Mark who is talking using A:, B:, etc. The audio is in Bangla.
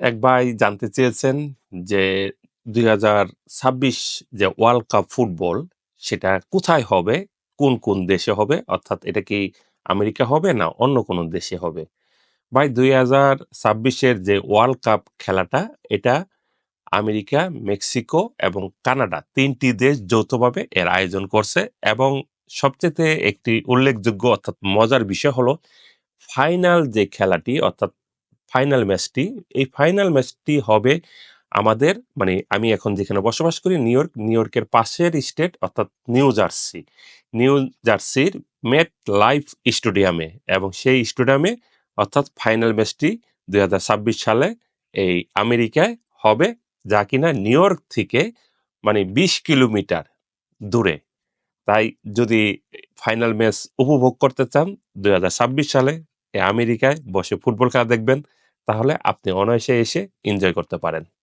A: এক ভাই জানতে চেয়েছেন যে দুই হাজার ছাব্বিশ যে ওয়ার্ল্ড কাপ ফুটবল সেটা কোথায় হবে? কোন কোন দেশে হবে? অর্থাৎ এটা কি আমেরিকা হবে না অন্য কোনো দেশে হবে? ভাই, দুই হাজার ছাব্বিশের যে ওয়ার্ল্ড কাপ খেলাটা, এটা আমেরিকা, মেক্সিকো এবং কানাডা তিনটি দেশ যৌথভাবে এর আয়োজন করছে এবং সবচেয়ে একটি উল্লেখযোগ্য অর্থাৎ মজার বিষয় হলো, ফাইনাল যে খেলাটি, অর্থাৎ ফাইনাল ম্যাচটি এই ফাইনাল ম্যাচটি হবে আমাদের মানে আমি এখন যেখানে বসবাস করি, নিউ ইয়র্ক, নিউ ইয়র্কের পাশের স্টেট, অর্থাৎ নিউ জার্সি। নিউ জার্সির মেট লাইফ স্টেডিয়ামে এবং সেই স্টেডিয়ামে, অর্থাৎ ফাইনাল ম্যাচটি দুই হাজার ছাব্বিশ সালে এই আমেরিকায় হবে, যা কিনা নিউ ইয়র্ক থেকে মানে বিশ কিলোমিটার দূরে। তাই যদি ফাইনাল ম্যাচ উপভোগ করতে চান, দুই হাজার ছাব্বিশ সালে এই আমেরিকায় বসে ফুটবল খেলা দেখবেন। তাহলে আপনি অনায়াসে এসে এনজয় করতে পারেন।